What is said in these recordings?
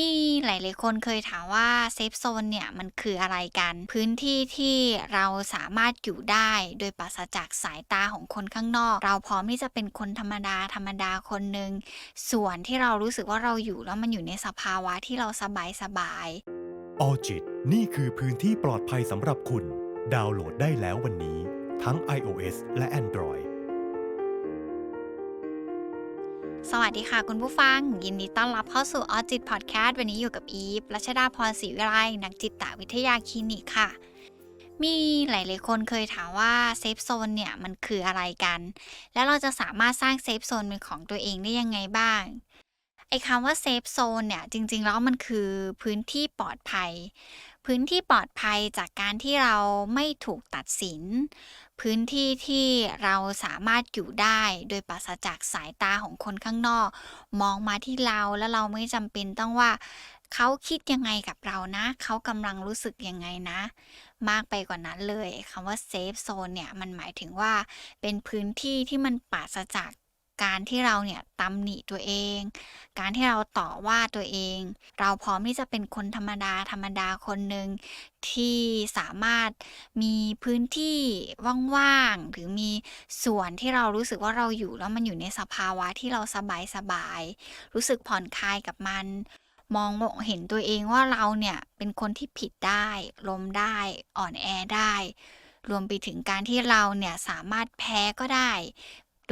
มีหลายๆคนเคยถามว่าเซฟโซนเนี่ยมันคืออะไรกัน พื้นที่ที่เราสามารถอยู่ได้โดยปราศจากสายตาของคนข้างนอก เราพร้อมที่จะเป็นคนธรรมดาธรรมดาคนหนึ่งส่วนที่เรารู้สึกว่าเราอยู่แล้วมันอยู่ในสภาวะที่เราสบายสบายออจิตนี่คือพื้นที่ปลอดภัยสำหรับคุณ ดาวน์โหลดได้แล้ววันนี้ ทั้ง iOS และ Android สวัสดีค่ะคุณผู้ฟัง ยินดีต้อนรับเข้าสู่ออจิตพอดแคสต์วันนี้อยู่กับอีฟรัชดาพรศรีวิไลนักจิตวิทยาคลินิกค่ะ มีหลาย ๆ คนเคยถามว่าเซฟโซนเนี่ยมันคืออะไรกัน แล้วเราจะสามารถสร้างเซฟโซนเป็นของตัวเองได้ยังไงบ้าง ไอ้คำว่าเซฟโซนเนี่ย จริง ๆ แล้วมันคือพื้นที่ปลอดภัย พื้นที่ปลอดภัยจากการที่เราไม่ถูกตัดสิน พื้นที่ที่เราสามารถอยู่ได้โดยปราศจากสายตาของคนข้างนอก มองมาที่เราแล้วเราไม่จำเป็นต้องว่าเขาคิดยังไงกับเรานะ เขากำลังรู้สึกยังไงนะ มากไปกว่านั้นเลยคำว่าเซฟโซนเนี่ย มันหมายถึงว่าเป็นพื้นที่ที่มันปราศจาก การที่เราเนี่ยตำหนิตัวเอง การที่เราต่อว่าตัวเอง เราพร้อมที่จะเป็นคนธรรมดาธรรมดาคนหนึ่งที่สามารถมีพื้นที่ว่างๆหรือมีส่วนที่เรารู้สึกว่าเราอยู่แล้วมันอยู่ในสภาวะที่เราสบายๆรู้สึกผ่อนคลายกับมัน มองเห็นตัวเองว่าเราเนี่ยเป็นคนที่ผิดได้ล้มได้อ่อนแอได้รวมไปถึงการที่เราเนี่ยสามารถแพ้ก็ได้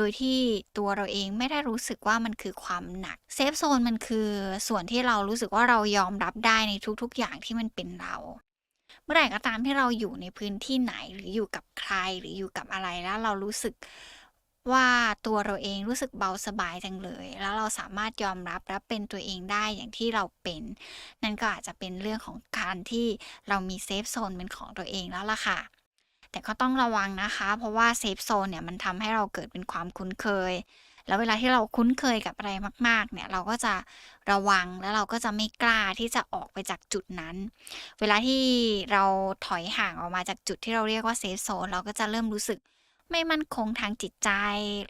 โดยที่ตัวเราเองไม่ได้รู้สึกว่ามันคือความหนักเซฟโซนมันคือส่วนที่เรารู้สึกว่าเรายอมรับได้ในทุกๆอย่างที่มันเป็นเรา เมื่อไหร่ก็ตามที่เราอยู่ในพื้นที่ไหนหรืออยู่กับใครหรืออยู่กับอะไรแล้วเรารู้สึกว่าตัวเราเองรู้สึกเบาสบายจังเลย แล้วเราสามารถยอมรับและเป็นตัวเองได้อย่างที่เราเป็น นั่นก็อาจจะเป็นเรื่องของการที่เรามีเซฟโซนเป็นของตัวเองแล้วล่ะค่ะ แต่ก็ต้องระวังนะคะ เพราะว่าเซฟโซนเนี่ยมันทำให้เราเกิดเป็นความคุ้นเคย แล้วเวลาที่เราคุ้นเคยกับอะไรมากๆ เนี่ยเราก็จะระวังแล้วเราก็จะไม่กล้าที่จะออกไปจากจุดนั้น เวลาที่เราถอยห่างออกมาจากจุดที่เราเรียกว่าเซฟโซนเราก็จะเริ่มรู้สึก ไม่มั่นคงทางจิตใจ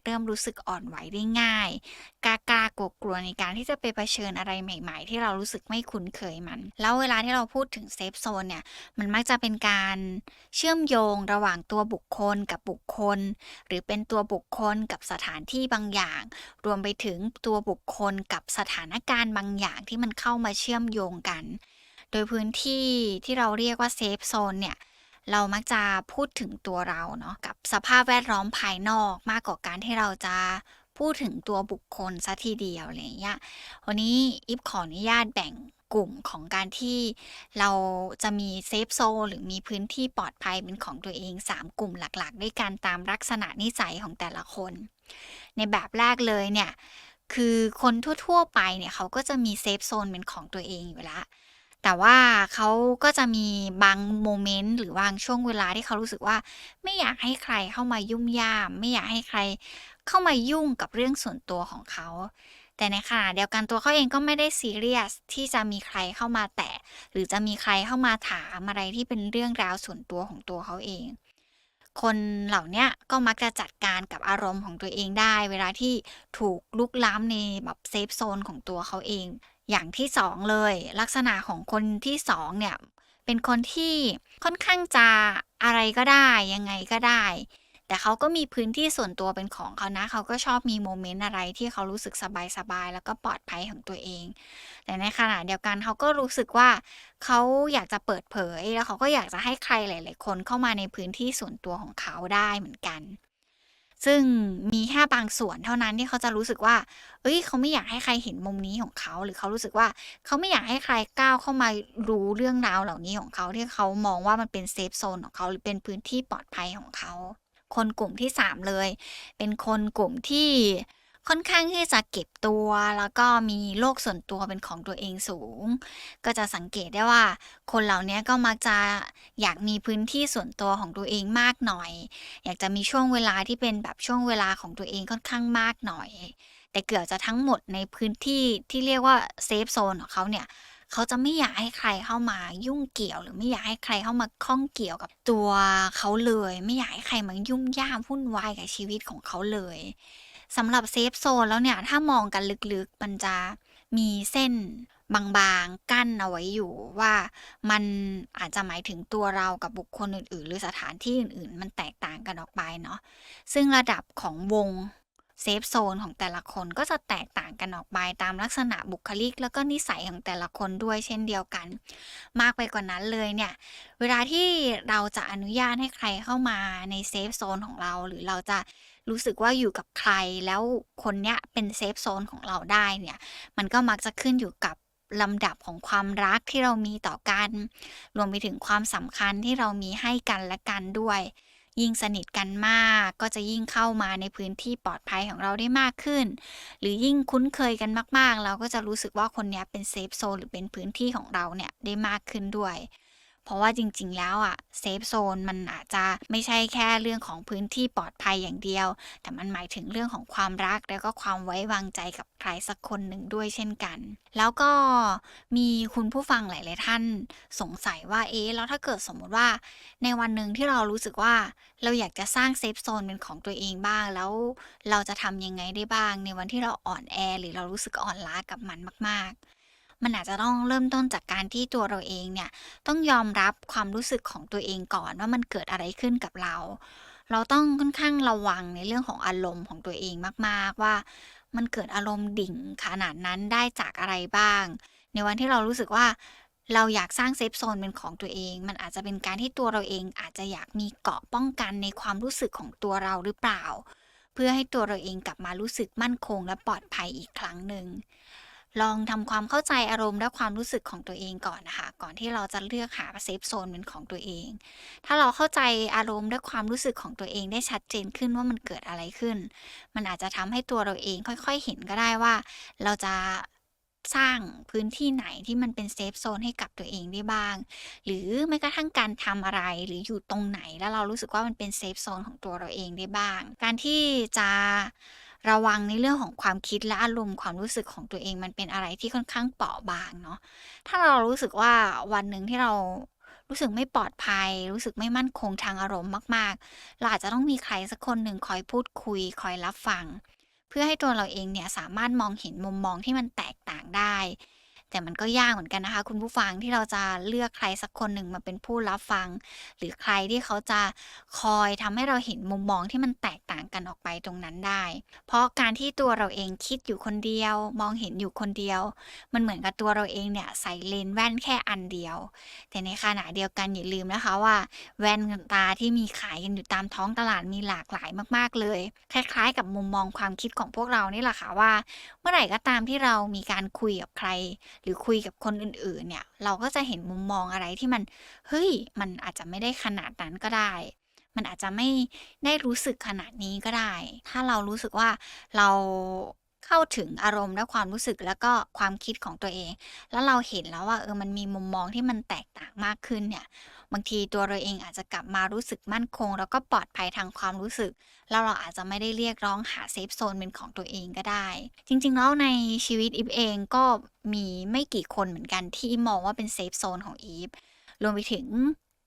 เริ่มรู้สึกอ่อนไหวได้ง่าย กล้ากล้ากลัวกลัวในการที่จะไปเผชิญอะไรใหม่ ๆ ที่เรารู้สึกไม่คุ้นเคยมัน แล้วเวลาที่เราพูดถึงเซฟโซนเนี่ย มันมักจะเป็นการเชื่อมโยงระหว่างตัวบุคคลกับบุคคล หรือเป็นตัวบุคคลกับสถานที่บางอย่าง รวมไปถึงตัวบุคคลกับสถานการณ์บางอย่างที่มันเข้ามาเชื่อมโยงกัน โดยพื้นที่ที่เราเรียกว่าเซฟโซนเนี่ย เรามักจะพูดถึงตัวเราเนาะกับสภาพแวดล้อมภายนอกมากกว่าการที่เราจะพูดถึงตัวบุคคลซะทีเดียวอะไรอย่างเงี้ยวันนี้อิฟขออนุญาตแบ่งกลุ่มของการที่เราจะมีเซฟโซนหรือมีพื้นที่ปลอดภัยเป็นของตัวเอง 3 กลุ่มหลักๆ ด้วยกันตามลักษณะนิสัยของแต่ละคน ในแบบแรกเลยเนี่ย คือคนทั่ว ๆ ไปเนี่ยเขาก็จะมีเซฟโซนเป็นของตัวเองอยู่แล้ว แต่ว่าเขาก็จะมีบางโมเมนต์หรือบางช่วงเวลาที่เขารู้สึกว่า ไม่อยากให้ใครเข้ามายุ่มย่าม ไม่อยากให้ใครเข้ามายุ่งกับเรื่องส่วนตัวของเขา แต่ในขณะเดียวกันตัวเขาเองก็ไม่ได้ซีเรียสที่จะมีใครเข้ามาแตะ หรือจะมีใครเข้ามาถามอะไรที่เป็นเรื่องราวส่วนตัวของตัวเขาเอง คนเหล่านี้ก็มักจะจัดการกับอารมณ์ของตัวเองได้ เวลาที่ถูกลุกล้ำในแบบเซฟโซนของตัวเขาเอง อย่างที่สองเลย ลักษณะของคนที่สองเนี่ย เป็นคนที่ค่อนข้างจะอะไรก็ได้ยังไงก็ได้ แต่เขาก็มีพื้นที่ส่วนตัวเป็นของเขานะ เขาก็ชอบมีโมเมนต์อะไรที่เขารู้สึกสบายๆแล้วก็ปลอดภัยของตัวเอง แต่ในขณะเดียวกันเขาก็รู้สึกว่าเขาอยากจะเปิดเผย แล้วเขาก็อยากจะให้ใครหลาย ๆ คนเข้ามาในพื้นที่ส่วนตัวของเขาได้เหมือนกัน ซึ่งมีแค่บางส่วนเท่านั้นที่เขาจะรู้สึกว่า เอ้ย เขาไม่อยากให้ใครเห็นมุมนี้ของเขา หรือเขารู้สึกว่าเขาไม่อยากให้ใครก้าวเข้ามารู้เรื่องราวเหล่านี้ของเขาที่เขามองว่ามันเป็นเซฟโซนของเขาหรือเป็นพื้นที่ปลอดภัยของเขา คนกลุ่มที่ 3 เลย เป็นคนกลุ่มที่ ค่อนข้างที่จะเก็บตัวแล้วก็มีโลกส่วนตัวเป็นของตัวเองสูง ก็จะสังเกตได้ว่า คนเหล่านี้ก็มักจะอยากมีพื้นที่ส่วนตัวของตัวเองมากหน่อย อยากจะมีช่วงเวลาที่เป็นแบบช่วงเวลาของตัวเองค่อนข้างมากหน่อย แต่เกือบจะทั้งหมดในพื้นที่ที่เรียกว่าเซฟโซนของเขาเนี่ยเขาจะไม่อยากให้ใครเข้ามายุ่งเกี่ยว หรือไม่อยากให้ใครเข้ามาข้องเกี่ยวกับตัวเขาเลย ไม่อยากให้ใครมายุ่มย่ามวุ่นวายกับชีวิตของเขาเลย สำหรับเซฟโซนแล้วเนี่ย ถ้ามองกันลึกๆ มันจะมีเส้นบางๆ กั้นเอาไว้อยู่ว่ามันอาจจะหมายถึงตัวเรากับบุคคลอื่นๆ หรือสถานที่อื่นๆ มันแตกต่างกันออกไปเนาะซึ่งระดับของวง เซฟโซนของแต่ละคนก็จะแตกต่างกันออกไปตามลักษณะบุคลิก แล้วก็นิสัยของแต่ละคนด้วยเช่นเดียวกัน มากไปกว่านั้นเลยเนี่ย เวลาที่เราจะอนุญาตให้ใครเข้ามาในเซฟโซนของเรา หรือเราจะรู้สึกว่าอยู่กับใครแล้วคนเนี้ยเป็นเซฟโซนของเราได้เนี่ย มันก็มักจะขึ้นอยู่กับลำดับของความรักที่เรามีต่อกัน รวมไปถึงความสำคัญที่เรามีให้กันและกันด้วย ยิ่งสนิทกันมาก ก็จะยิ่งเข้ามาในพื้นที่ปลอดภัยของเราได้มากขึ้น หรือยิ่งคุ้นเคยกันมาก ๆ เราก็จะรู้สึกว่าคนนี้เป็นเซฟโซนหรือเป็นพื้นที่ของเราเนี่ยได้มากขึ้นด้วย เพราะว่าจริง ๆ แล้วอะเซฟโซนมันอาจจะไม่ใช่แค่เรื่องของพื้นที่ปลอดภัยอย่างเดียว แต่มันหมายถึงเรื่องของความรักแล้วก็ความไว้วางใจกับใครสักคนหนึ่งด้วยเช่นกัน แล้วก็มีคุณผู้ฟังหลาย ๆ ท่านสงสัยว่าเอ๊ะแล้วถ้าเกิดสมมุติว่า ในวันหนึ่งที่เรารู้สึกว่าเราอยากจะสร้างเซฟโซนเป็นของตัวเองบ้าง แล้วเราจะทำยังไงได้บ้าง ในวันที่เราอ่อนแอหรือเรารู้สึกอ่อนล้ากับมันมาก ๆ มันอาจจะต้องเริ่มต้นจากการที่ตัวเราเองเนี่ยต้องยอมรับความรู้สึกของตัวเองก่อนว่ามันเกิดอะไรขึ้นกับเรา เราต้องค่อนข้างระวังในเรื่องของอารมณ์ของตัวเองมากๆว่า มันเกิดอารมณ์ดิ่งขนาดนั้นได้จากอะไรบ้าง ในวันที่เรารู้สึกว่าเราอยากสร้างเซฟโซนเป็นของตัวเอง มันอาจจะเป็นการที่ตัวเราเองอาจจะอยากมีเกาะป้องกันในความรู้สึกของตัวเราหรือเปล่า เพื่อให้ตัวเราเองกลับมารู้สึกมั่นคงและปลอดภัยอีกครั้งหนึ่ง ลองทำความเข้าใจอารมณ์และความรู้สึกของตัวเองก่อนนะคะ ก่อนที่เราจะเลือกหาเซฟโซนเป็นของตัวเอง ถ้าเราเข้าใจอารมณ์และความรู้สึกของตัวเองได้ชัดเจนขึ้นว่ามันเกิดอะไรขึ้น มันอาจจะทำให้ตัวเราเองค่อยๆเห็นก็ได้ว่า เราจะสร้างพื้นที่ไหนที่มันเป็นเซฟโซนให้กับตัวเองได้บ้าง หรือแม้กระทั่งการทำอะไรหรืออยู่ตรงไหนแล้วเรารู้สึกว่ามันเป็นเซฟโซนของตัวเราเองได้บ้าง การที่จะ ระวังในเรื่องของความคิดและอารมณ์ความรู้สึกของตัวเองมันเป็นอะไรที่ค่อนข้างเปราะบางเนาะถ้าเรารู้สึกว่าวันหนึ่งที่เรารู้สึกไม่ปลอดภัย รู้สึกไม่มั่นคงทางอารมณ์มากๆ เราอาจจะต้องมีใครสักคนหนึ่งคอยพูดคุย คอยรับฟัง เพื่อให้ตัวเราเองเนี่ยสามารถมองเห็นมุมมองที่มันแตกต่างได้ แต่มันก็ยากเหมือนกันนะคะ คุณผู้ฟังที่เราจะเลือกใครสักคนหนึ่งมาเป็นผู้รับฟัง หรือใครที่เขาจะคอยทำให้เราเห็นมุมมองที่มันแตกต่างกันออกไปตรงนั้นได้ เพราะการที่ตัวเราเองคิดอยู่คนเดียว มองเห็นอยู่คนเดียว มันเหมือนกับตัวเราเองเนี่ยใส่เลนแว่นแค่อันเดียว แต่ในขณะเดียวกันอย่าลืมนะคะว่า แว่นตาที่มีขายกันอยู่ตามท้องตลาดมีหลากหลายมาก ๆ เลย คล้าย ๆ กับมุมมองความคิดของพวกเรานี่แหละค่ะว่า เมื่อไหร่ก็ตามที่เรามีการคุยกับใครหรือคุยกับคนอื่นๆเนี่ย เราก็จะเห็นมุมมองอะไรที่มันเฮ้ยมันอาจจะไม่ได้ขนาดนั้นก็ได้ มันอาจจะไม่ได้รู้สึกขนาดนี้ก็ได้ ถ้าเรารู้สึกว่าเราเข้าถึงอารมณ์และความรู้สึกแล้วก็ความคิดของตัวเอง แล้วเราเห็นแล้วว่าเออมันมีมุมมองที่มันแตกต่างมากขึ้นเนี่ย บางทีตัวเราเองอาจจะกลับมารู้สึกมั่นคง แล้วก็ปลอดภัยทางความรู้สึก แล้วเราอาจจะไม่ได้เรียกร้องหาเซฟโซนเป็นของตัวเองก็ได้ จริงๆแล้วในชีวิตอีฟเองก็ มีไม่กี่คนเหมือนกันที่มองว่าเป็นเซฟโซนของอีฟรวมไปถึง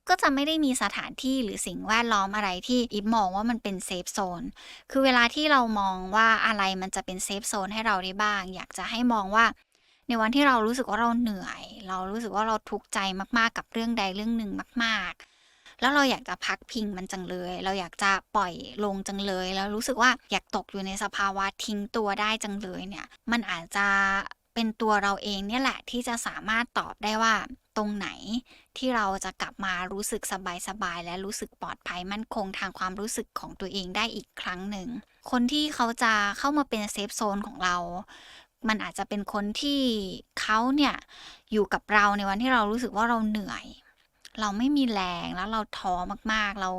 ก็จะไม่ได้มีสถานที่หรือสิ่งแวดล้อมอะไรที่อีฟมองว่ามันเป็นเซฟโซน คือเวลาที่เรามองว่าอะไรมันจะเป็นเซฟโซนให้เราได้บ้าง อยากจะให้มองว่า ในวันที่เรารู้สึกว่าเราเหนื่อย เรารู้สึกว่าเราทุกข์ใจมากๆกับเรื่องใดเรื่องหนึ่งมาก ๆ แล้วเราอยากจะพักพิงมันจังเลย เราอยากจะปล่อยลงจังเลย แล้วรู้สึกว่าอยากตกอยู่ในสภาวะทิ้งตัวได้จังเลยเนี่ย มันอาจจะ เป็นตัวเราเองเนี่ยแหละที่จะสามารถตอบได้ว่าตรงไหนที่เราจะกลับมารู้สึกสบายๆและรู้สึกปลอดภัยมั่นคงทางความรู้สึกของตัวเองได้อีกครั้งหนึ่ง คนที่เขาจะเข้ามาเป็นเซฟโซนของเรา มันอาจจะเป็นคนที่เขาเนี่ยอยู่กับเราในวันที่เรารู้สึกว่าเราเหนื่อย เราไม่มีแรงแล้วเราท้อมากๆ เรา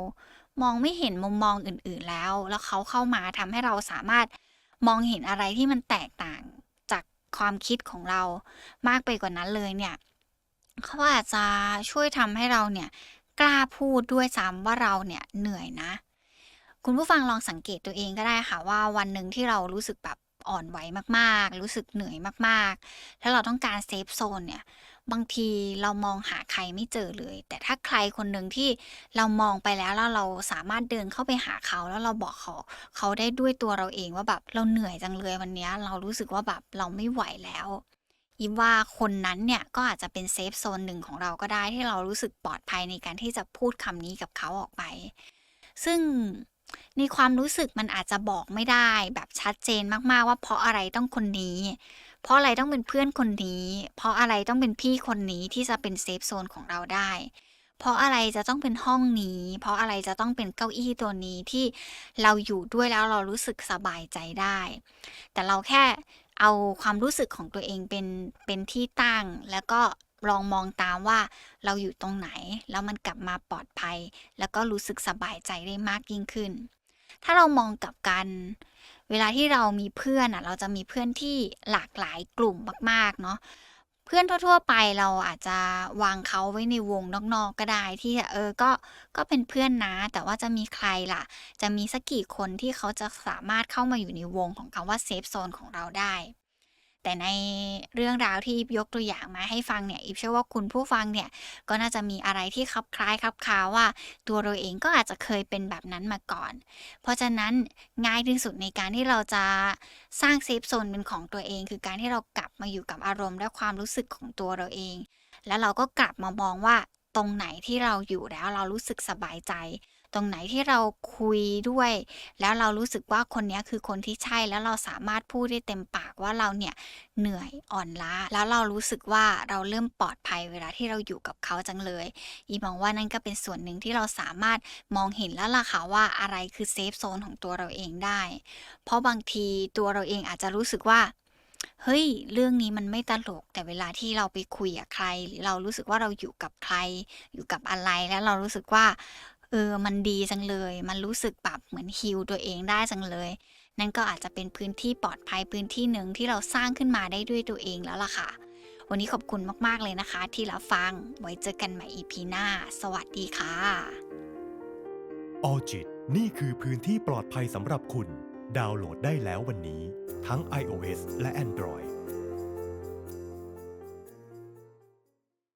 มองไม่เห็นมุมมองอื่น ๆแล้ว แล้วเขาเข้ามาทำให้เราสามารถมองเห็นอะไรที่มันแตกต่าง ความคิดของเรามากไปกว่านั้นเลยเนี่ยเขาอาจจะช่วยทำให้เราเนี่ยกล้าพูดด้วยซ้ำว่าเราเนี่ยเหนื่อยนะ คุณผู้ฟังลองสังเกตตัวเองก็ได้ค่ะว่าวันหนึ่งที่เรารู้สึกแบบอ่อนไหวมากๆ รู้สึกเหนื่อยมากๆ แล้วเราต้องการเซฟโซนเนี่ย บางทีเรามองหาใครไม่เจอเลย แต่ถ้าใครคนหนึ่งที่เรามองไปแล้วแล้วเราสามารถเดินเข้าไปหาเขาแล้วเราบอกเขา เขาได้ด้วยตัวเราเองว่าแบบเราเหนื่อยจังเลยวันนี้เรารู้สึกว่าแบบเราไม่ไหวแล้วยิบว่าคนนั้นเนี่ยก็อาจจะเป็นเซฟโซนหนึ่งของเราก็ได้ที่เรารู้สึกปลอดภัยในการที่จะพูดคำนี้กับเขาออกไป ซึ่งในความรู้สึกมันอาจจะบอกไม่ได้แบบชัดเจนมากๆว่าเพราะอะไรต้องคนนี้ เพราะอะไรต้องเป็นเพื่อนคนนี้ เพราะอะไรต้องเป็นพี่คนนี้ที่จะเป็นเซฟโซนของเราได้ เพราะอะไรจะต้องเป็นห้องนี้ เพราะอะไรจะต้องเป็นเก้าอี้ตัวนี้ที่เราอยู่ด้วยแล้วเรารู้สึกสบายใจได้ แต่เราแค่เอาความรู้สึกของตัวเองเป็นเป็นที่ตั้ง แล้วก็ลองมองตามว่าเราอยู่ตรงไหน แล้วมันกลับมาปลอดภัย แล้วก็รู้สึกสบายใจได้มากยิ่งขึ้น ถ้าเรามองกลับกัน เวลาที่เรามีเพื่อนอะ เราจะมีเพื่อนที่หลากหลายกลุ่มมาก ๆ เนาะเพื่อนทั่ว ๆ ไปเราอาจจะวางเขาไว้ในวงนอกๆก็ได้ที่เออก็ก็เป็นเพื่อนนะ แต่ว่าจะมีใครล่ะ จะมีสักกี่คนที่เขาจะสามารถเข้ามาอยู่ในวงของคำว่าเซฟโซนของเราได้ แต่ในเรื่องราวที่อีฟยกตัวอย่างมาให้ฟังเนี่ยอีฟเชื่อว่าคุณผู้ฟังเนี่ยก็น่าจะมีอะไรที่คลับคล้ายคลับคาว่า ตัวเราเองก็อาจจะเคยเป็นแบบนั้นมาก่อน เพราะฉะนั้นง่ายที่สุดในการที่เราจะสร้างเซฟโซนเป็นของตัวเอง คือการที่เรากลับมาอยู่กับอารมณ์และความรู้สึกของตัวเราเอง แล้วเราก็กลับมามองว่าตรงไหนที่เราอยู่แล้วเรารู้สึกสบายใจ ตรงไหนที่เราคุยด้วย แล้วเรารู้สึกว่าคนนี้คือคนที่ใช่แล้วเราสามารถพูดได้เต็มปากว่าเราเนี่ยเหนื่อยอ่อนล้า แล้วเรารู้สึกว่าเราเริ่มปลอดภัยเวลาที่เราอยู่กับเขาจังเลย อีมองว่านั่นก็เป็นส่วนหนึ่งที่เราสามารถมองเห็นแล้วล่ะค่ะว่าอะไรคือเซฟโซนของตัวเราเองได้ เพราะบางทีตัวเราเองอาจจะรู้สึกว่าเฮ้ย เรื่องนี้มันไม่ตลก แต่เวลาที่เราไปคุยกับใคร หรือเรารู้สึกว่าเราอยู่กับใคร อยู่กับอะไร แล้วเรารู้สึกว่า เออ มันดีจังเลย มันรู้สึกแบบเหมือนฮิลตัวเองได้จังเลย นั่นก็อาจจะเป็นพื้นที่ปลอดภัยพื้นที่หนึ่งที่เราสร้างขึ้นมาได้ด้วยตัวเองแล้วล่ะค่ะ วันนี้ขอบคุณมากๆเลยนะคะ ที่รับฟัง ไว้เจอกันใหม่ EP หน้า สวัสดีค่ะ ออจิตนี่คือพื้นที่ปลอดภัยสำหรับคุณ ดาวน์โหลดได้แล้ววันนี้ ทั้ง iOS และ Android